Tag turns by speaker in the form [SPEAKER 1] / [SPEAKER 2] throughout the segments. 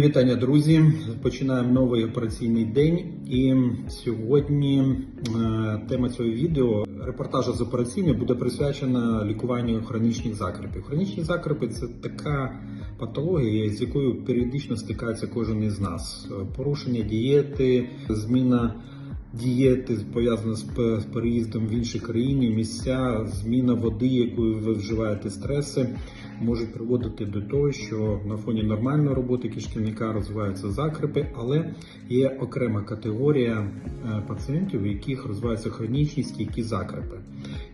[SPEAKER 1] Вітання, друзі! Починаємо новий операційний день. І сьогодні е, тема цього відео репортажа з операційної буде присвячена лікуванню хронічних закрепів. Хронічні закрепи це така патологія, з якою періодично стикається кожен із нас. Порушення дієти, зміна. Дієти пов'язана з переїздом в інші країни, місця, зміна води, якою ви вживаєте стреси, можуть приводити до того, що на фоні нормальної роботи кишківника розвиваються закрепи, але є окрема категорія е, пацієнтів, у яких розвиваються хронічні стійкі закрепи.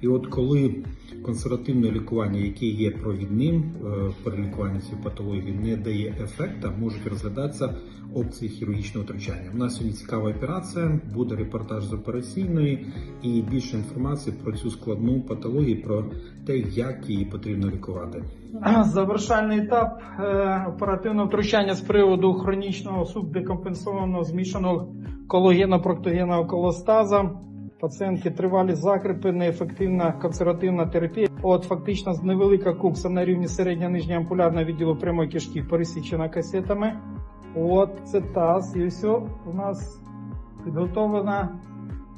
[SPEAKER 1] І от коли консервативне лікування, яке є провідним е, при лікуванні цієї патології, не дає ефекта, можуть розглядатися опції хірургічного втручання. У нас сьогодні цікава операція, буде репортаж з операційної і більше інформації про цю складну патологію, про те, як її потрібно лікувати.
[SPEAKER 2] Завершальний етап е, оперативного втручання з приводу хронічного субдекомпенсованого змішаного колагено-проктогенного колостаза. Пацієнтки тривалі закріпи, неефективна консервативна терапія. От фактично невелика кукса на рівні середньо нижнього ампулярного відділу прямої кишки пересічена касетами. От це таз. І все у нас підготовлена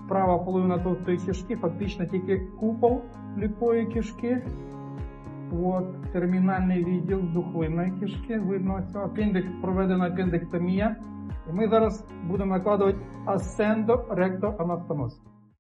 [SPEAKER 2] права половина товстої кишки, фактично тільки купол ліпої кишки. От, термінальний відділ духовної кишки, видно ось апендик, проведена апендектомія. І ми зараз будемо накладувати асцендо ректо анастомоз.